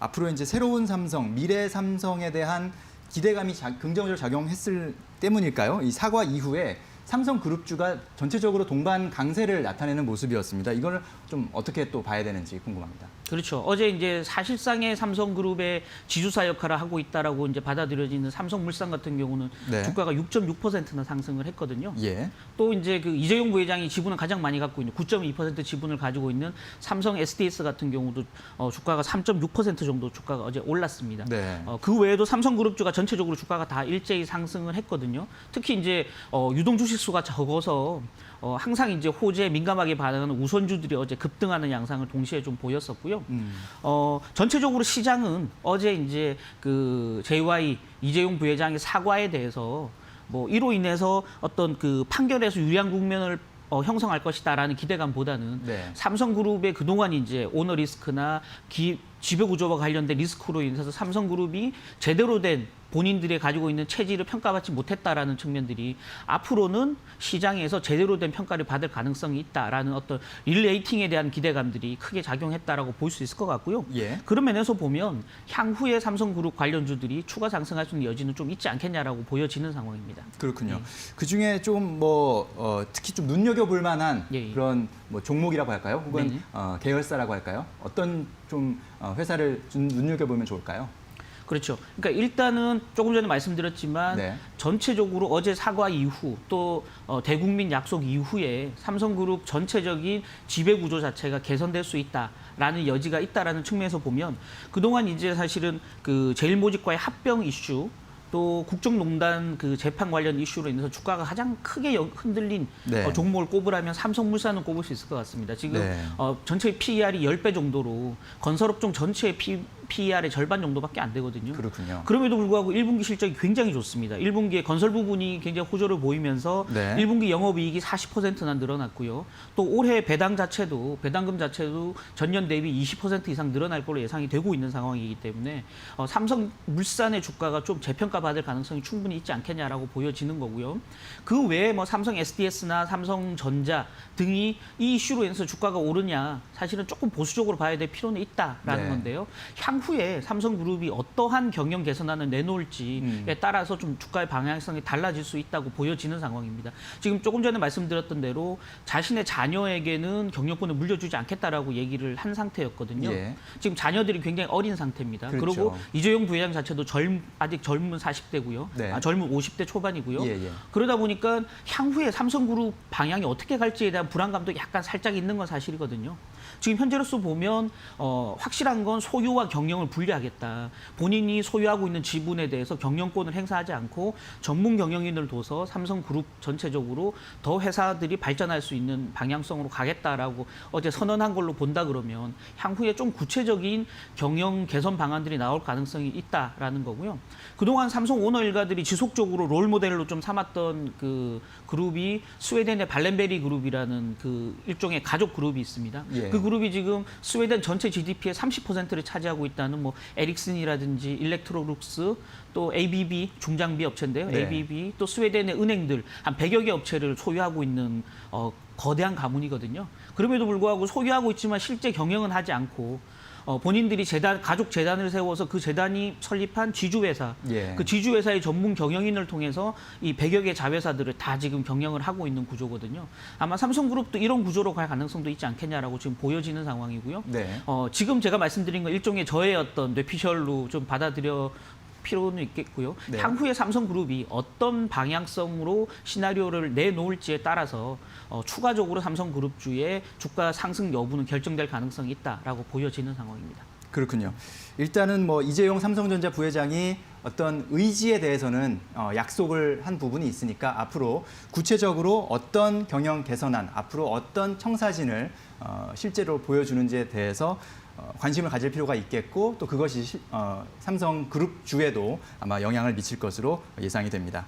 앞으로 이제 새로운 삼성, 미래 삼성에 대한 기대감이 자- 긍정적으로 작용했을 때문일까요? 이 사과 이후에 삼성 그룹주가 전체적으로 동반 강세를 나타내는 모습이었습니다. 이걸 좀 어떻게 또 봐야 되는지 궁금합니다. 그렇죠. 어제 이제 사실상의 삼성그룹의 지주사 역할을 하고 있다라고 이제 받아들여지는 삼성물산 같은 경우는 네. 주가가 6.6%나 상승을 했거든요. 예. 또 이제 그 이재용 부회장이 지분을 가장 많이 갖고 있는 9.2% 지분을 가지고 있는 삼성 SDS 같은 경우도 어, 주가가 3.6% 정도 주가가 어제 올랐습니다. 네. 어, 그 외에도 삼성그룹주가 전체적으로 주가가 다 일제히 상승을 했거든요. 특히 이제 어, 유동 주식 수가 적어서 어, 항상 이제 호재에 민감하게 반응하는 우선주들이 어제 급등하는 양상을 동시에 좀 보였었고요. 음. 어, 전체적으로 시장은 어제 이제 그 JY 이재용 부회장의 사과에 대해서 뭐 이로 인해서 어떤 그 판결에서 유리한 국면을 어, 형성할 것이다라는 기대감보다는 네. 삼성그룹의 그동안 이제 오너 리스크나 기, 지배 구조와 관련된 리스크로 인해서 삼성그룹이 제대로 된 본인들이 가지고 있는 체질을 평가받지 못했다라는 측면들이 앞으로는 시장에서 제대로 된 평가를 받을 가능성이 있다라는 어떤 릴레이팅에 대한 기대감들이 크게 작용했다라고 볼 수 있을 것 같고요. 예. 그런 면에서 보면 향후에 삼성그룹 관련주들이 추가 상승할 수 있는 여지는 좀 있지 않겠냐라고 보여지는 상황입니다. 그렇군요. 그 중에 좀뭐 어, 특히 좀 눈여겨볼 만한 예, 예. 그런 뭐 종목이라고 할까요? 혹은 네네. 어, 계열사라고 할까요? 어떤 좀 어, 회사를 좀 눈여겨보면 좋을까요? 그렇죠. 그러니까 일단은 조금 전에 말씀드렸지만 네. 전체적으로 어제 사과 이후 또 어, 대국민 약속 이후에 삼성그룹 전체적인 지배 구조 자체가 개선될 수 있다라는 여지가 있다라는 측면에서 보면 그동안 이제 사실은 그 제일모직과의 합병 이슈 또 국정농단 그 재판 관련 이슈로 인해서 주가가 가장 크게 여- 흔들린 네. 어, 종목을 꼽으라면 삼성물산은 꼽을 수 있을 것 같습니다. 지금 네. 어, 전체 PER이 10배 정도로 건설업종 전체의 P, PER의 절반 정도밖에 안 되거든요. 그렇군요. 그럼에도 불구하고 1분기 실적이 굉장히 좋습니다. 1분기에 건설 부분이 굉장히 호조를 보이면서 네. 1분기 영업이익이 40%나 늘어났고요. 또 올해 배당 자체도 배당금 자체도 전년 대비 20% 이상 늘어날 걸로 예상이 되고 있는 상황이기 때문에 어, 삼성물산의 주가가 좀 재평가 받을 가능성이 충분히 있지 않겠냐라고 보여지는 거고요. 그 외에 뭐 삼성 SDS나 삼성전자 등이 이 이슈로 인해서 주가가 오르냐 사실은 조금 보수적으로 봐야 될 필요는 있다라는 네. 건데요. 향후에 삼성그룹이 어떠한 경영 개선안을 내놓을지에 음. 따라서 좀 주가의 방향성이 달라질 수 있다고 보여지는 상황입니다. 지금 조금 전에 말씀드렸던 대로 자신의 자녀에게는 경영권을 물려주지 않겠다라고 얘기를 한 상태였거든요. 예. 지금 자녀들이 굉장히 어린 상태입니다. 그 그렇죠. 리고 이재용 부회장 자체도 젊, 아직 젊은 40대고요. 네. 아, 젊은 50대 초반이고요. 예, 예. 그러다 보니까 향후에 삼성그룹 방향이 어떻게 갈지에 대한 불안감도 약간 살짝 있는 건 사실이거든요. 지금 현재로서 보면 어, 확실한 건 소유와 경영을 분리하겠다. 본인이 소유하고 있는 지분에 대해서 경영권을 행사하지 않고 전문 경영인을 둬서 삼성그룹 전체적으로 더 회사들이 발전할 수 있는 방향성으로 가겠다라고 어제 선언한 걸로 본다 그러면 향후에 좀 구체적인 경영 개선 방안들이 나올 가능성이 있다라는 거고요. 그동안 삼성 오너 일가들이 지속적으로 롤 모델로 좀 삼았던 그 그룹이 스웨덴의 발렌베리 그룹이라는 그 일종의 가족 그룹이 있습니다. 예. 그 그룹이 지금 스웨덴 전체 GDP의 30%를 차지하고 있다는 뭐 에릭슨이라든지 일렉트로룩스 또 ABB 중장비 업체인데요. 네. ABB 또 스웨덴의 은행들 한 100여 개 업체를 소유하고 있는 어, 거대한 가문이거든요. 그럼에도 불구하고 소유하고 있지만 실제 경영은 하지 않고 어, 본인들이 재단 가족 재단을 세워서 그 재단이 설립한 지주회사 예. 그 지주회사의 전문 경영인을 통해서 이 100여 개 자회사들을 다 지금 경영을 하고 있는 구조거든요. 아마 삼성그룹도 이런 구조로 갈 가능성도 있지 않겠냐라고 지금 보여지는 상황이고요. 네. 어, 지금 제가 말씀드린 건 일종의 저의 어떤 뇌피셜로 좀 받아들여 필요는 있겠고요. 네. 향후에 삼성그룹이 어떤 방향성으로 시나리오를 내놓을지에 따라서 어, 추가적으로 삼성그룹주의 주가 상승 여부는 결정될 가능성이 있다라고 보여지는 상황입니다. 그렇군요. 일단은 뭐 이재용 삼성전자 부회장이 어떤 의지에 대해서는 어, 약속을 한 부분이 있으니까 앞으로 구체적으로 어떤 경영 개선안, 앞으로 어떤 청사진을 어, 실제로 보여주는지에 대해서 어, 관심을 가질 필요가 있겠고 또 그것이 시- 어, 삼성 그룹 주에도 아마 영향을 미칠 것으로 예상이 됩니다.